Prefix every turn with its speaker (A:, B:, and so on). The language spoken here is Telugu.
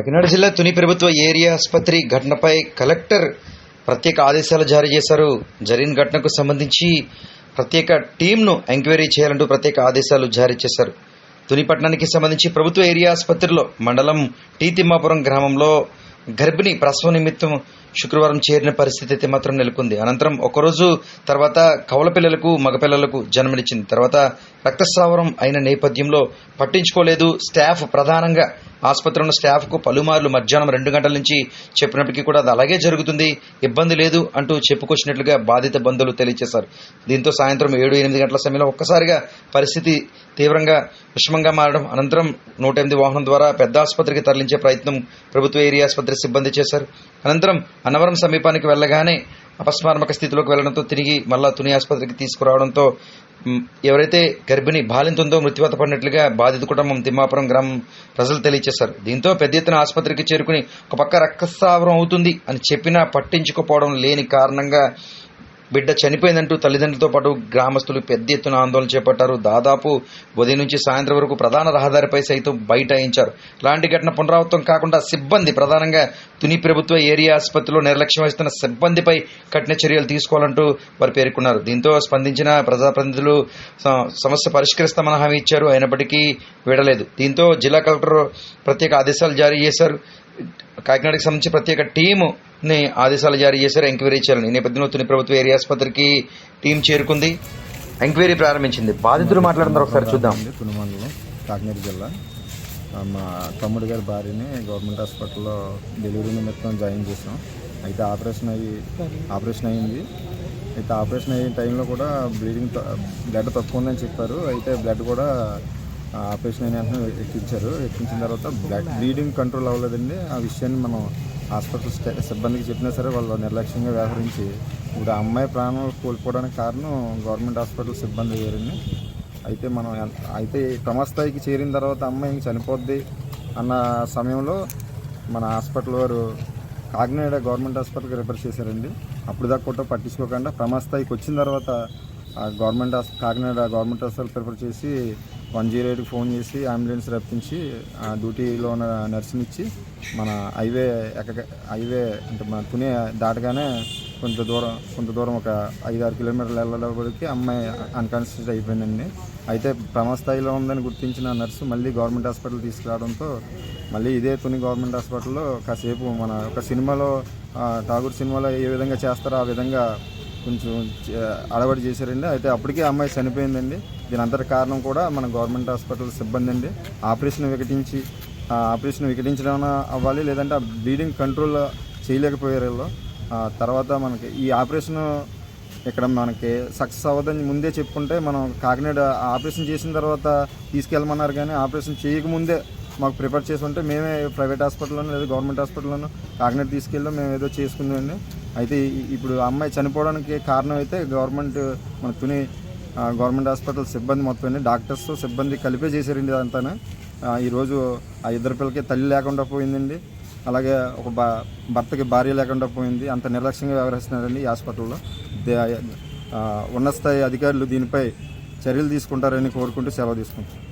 A: కాకినాడ జిల్లా తుని ప్రభుత్వ ఏరియా ఆసుపత్రి ఘటనపై కలెక్టర్ ప్రత్యేక ఆదేశాలు జారీ చేశారు. జరిగిన ఘటనకు సంబంధించి ప్రత్యేక టీంను ఎంక్వైరీ చేయాలంటూ ప్రత్యేక ఆదేశాలు జారీ చేశారు. తుని పట్టణానికి సంబంధించి ప్రభుత్వ ఏరియా ఆసుపత్రిలో మండలం టీ తిమ్మాపురం గ్రామంలో గర్భిణి ప్రసవ నిమిత్తం శుక్రవారం చేరిన పరిస్థితి అయితే మాత్రం నెలకొంది. అనంతరం ఒకరోజు తర్వాత కవల పిల్లలకు మగపిల్లలకు జన్మనిచ్చింది. తర్వాత రక్తస్రావరం అయిన నేపథ్యంలో పట్టించుకోలేదు. స్టాఫ్ ప్రధానంగా ఆసుపత్రిలో ఉన్న స్టాఫ్కు పలుమార్లు మధ్యాహ్నం రెండు గంటల నుంచి చెప్పినప్పటికీ కూడా అది అలాగే జరుగుతుంది. ఇబ్బంది లేదు అంటూ చెప్పుకొచ్చినట్లుగా బాధిత బంధువులు తెలియజేశారు. దీంతో సాయంత్రం ఏడు ఎనిమిది గంటల సమయంలో ఒక్కసారిగా పరిస్థితి తీవ్రంగా విషమంగా మారడం అనంతరం నూట ఎనిమిది వాహనం ద్వారా పెద్ద ఆసుపత్రికి తరలించే ప్రయత్నం ప్రభుత్వ ఏరియా ఆసుపత్రి సిబ్బంది చేశారు. అనంతరం అన్నవరం సమీపానికి వెళ్ళగానే అపస్మారక స్థితిలోకి వెళ్ళడంతో తిరిగి మళ్ళా తుని ఆసుపత్రికి తీసుకురావడంతో ఎవరైతే గర్భిణి బాలింతుందో మృత్యువాత పడినట్లుగా బాధిత కుటుంబం తిమ్మాపురం గ్రామం ప్రజలు తెలియచేశారు. దీంతో పెద్ద ఎత్తున ఆసుపత్రికి చేరుకుని ఒక పక్క రక్తస్రావం అవుతుంది అని చెప్పినా పట్టించుకోపోవడం లేని కారణంగా బిడ్డ చనిపోయిందంటూ తల్లిదండ్రులతో పాటు గ్రామస్తులు పెద్ద ఎత్తున ఆందోళన చేపట్టారు. దాదాపు ఉదయం నుంచి సాయంత్రం వరకు ప్రధాన రహదారిపై సైతం బైఠాయించారు. ఇలాంటి ఘటన పునరావృతం కాకుండా సిబ్బంది ప్రధానంగా తుని ప్రభుత్వ ఏరియా ఆసుపత్రిలో నిర్లక్ష్యం వహిస్తున్న సిబ్బందిపై కఠిన చర్యలు తీసుకోవాలంటూ వారు పేర్కొన్నారు. దీంతో స్పందించిన ప్రజాప్రతినిధులు స- సమస్య పరిష్కరిస్తామని హామీ ఇచ్చారు. అయినప్పటికీ వీడలేదు. దీంతో జిల్లా కలెక్టర్ ప్రత్యేక ఆదేశాలు జారీ చేశారు. కాకినాడకి సంబంధించి ప్రత్యేక టీముని ఆదేశాలు జారీ చేశారు. ఎంక్వైరీ చేయాలని. ఈ నేపథ్యంలో తుని ప్రభుత్వ ఏరియా ఆసుపత్రికి టీం చేరుకుంది. ఎంక్వైరీ ప్రారంభించింది. బాధితులు మాట్లాడుతున్నారు. ఒకసారి చూద్దాం.
B: ఉంది కాకినాడ జిల్లా. ఆ, మా తమ్ముడు గారి భార్యని గవర్నమెంట్ హాస్పిటల్లో డెలివరీ నిమిత్తం జాయిన్ చేసాం అయితే ఆపరేషన్ అయ్యి ఆపరేషన్ అయ్యింది. అయితే ఆపరేషన్ అయ్యే టైంలో కూడా బ్లీడింగ్ బ్లడ్ తక్కువ ఉందని చెప్పారు. అయితే బ్లడ్ కూడా ఆపరేషన్ అయిన వెంటనే ఎక్కించారు. ఎక్కించిన తర్వాత బ్లడ్ బ్లీడింగ్ కంట్రోల్ అవ్వలేదండి. ఆ విషయాన్ని మనం హాస్పిటల్ సిబ్బందికి చెప్పినా సరే వాళ్ళు నిర్లక్ష్యంగా వ్యవహరించి ఇప్పుడు ఆ అమ్మాయి ప్రాణాలు కోల్పోవడానికి కారణం గవర్నమెంట్ హాస్పిటల్ సిబ్బంది వేరండి. అయితే మనం అయితే క్రమస్థాయికి చేరిన తర్వాత అమ్మాయి ఇంక చనిపోద్ది అన్న సమయంలో మన హాస్పిటల్ వారు కాకినాడ గవర్నమెంట్ హాస్పిటల్కి రిఫర్ చేశారండి. అప్పుడు దాకా కూడా పట్టించుకోకుండా ప్రమాస్థాయికి వచ్చిన తర్వాత ఆ గవర్నమెంట్ హాస్ కాకినాడ గవర్నమెంట్ హాస్పిటల్ ప్రిఫర్ చేసి వన్ జీరో ఎయిట్కి ఫోన్ చేసి అంబులెన్స్ రప్పించి ఆ డ్యూటీలో ఉన్న నర్సుని ఇచ్చి మన హైవే ఎక్క హైవే అంటే మన తుని దాటగానే కొంత దూరం కొంత దూరం ఒక ఐదు ఆరు కిలోమీటర్లు వెళ్ళడానికి అమ్మాయి అన్కాన్షియస్ అయిపోయిందండి. అయితే ప్రమాస్థాయిలో ఉందని గుర్తించిన నర్సు మళ్ళీ గవర్నమెంట్ హాస్పిటల్ తీసుకురావడంతో మళ్ళీ ఇదే తుని గవర్నమెంట్ హాస్పిటల్లో కాసేపు మన ఒక సినిమాలో ఠాగూర్ సినిమాలో ఏ విధంగా చేస్తారో ఆ విధంగా కొంచెం అలవాటు చేశారండి. అయితే అప్పటికే అమ్మాయి చనిపోయిందండి. దీని అంతటి కారణం కూడా మన గవర్నమెంట్ హాస్పిటల్ సిబ్బంది అండి. ఆపరేషన్ వికటించి ఆపరేషన్ వికటించడం అవ్వాలి లేదంటే ఆ బ్లీడింగ్ కంట్రోల్ చేయలేకపోయారు వీళ్ళు. తర్వాత మనకి ఈ ఆపరేషన్ ఇక్కడ మనకి సక్సెస్ అవ్వదని ముందే చెప్పుకుంటే మనం కాకినాడ ఆపరేషన్ చేసిన తర్వాత తీసుకెళ్ళమన్నారు కానీ ఆపరేషన్ చేయకముందే మాకు ప్రిపేర్ చేసి ఉంటే మేమే ప్రైవేట్ హాస్పిటల్లోనూ లేదా గవర్నమెంట్ హాస్పిటల్లోనూ కాకినాడ తీసుకెళ్ళి మేము ఏదో చేసుకుందామండి అయితే ఇప్పుడు ఆ అమ్మాయి చనిపోవడానికి కారణం అయితే గవర్నమెంట్ మన తుని గవర్నమెంట్ హాస్పిటల్ సిబ్బంది మొత్తం డాక్టర్స్ సిబ్బంది కలిపే చేశారండి అంతాను ఈరోజు ఆ ఇద్దరు పిల్లకి తల్లి లేకుండా పోయిందండి. అలాగే ఒక బా భర్తకి భార్య లేకుండా పోయింది. అంత నిర్లక్ష్యంగా వ్యవహరిస్తున్నారండి ఈ హాస్పిటల్లో. ఉన్నత స్థాయి అధికారులు దీనిపై చర్యలు తీసుకుంటారని కోరుకుంటూ సెలవు తీసుకుంటారు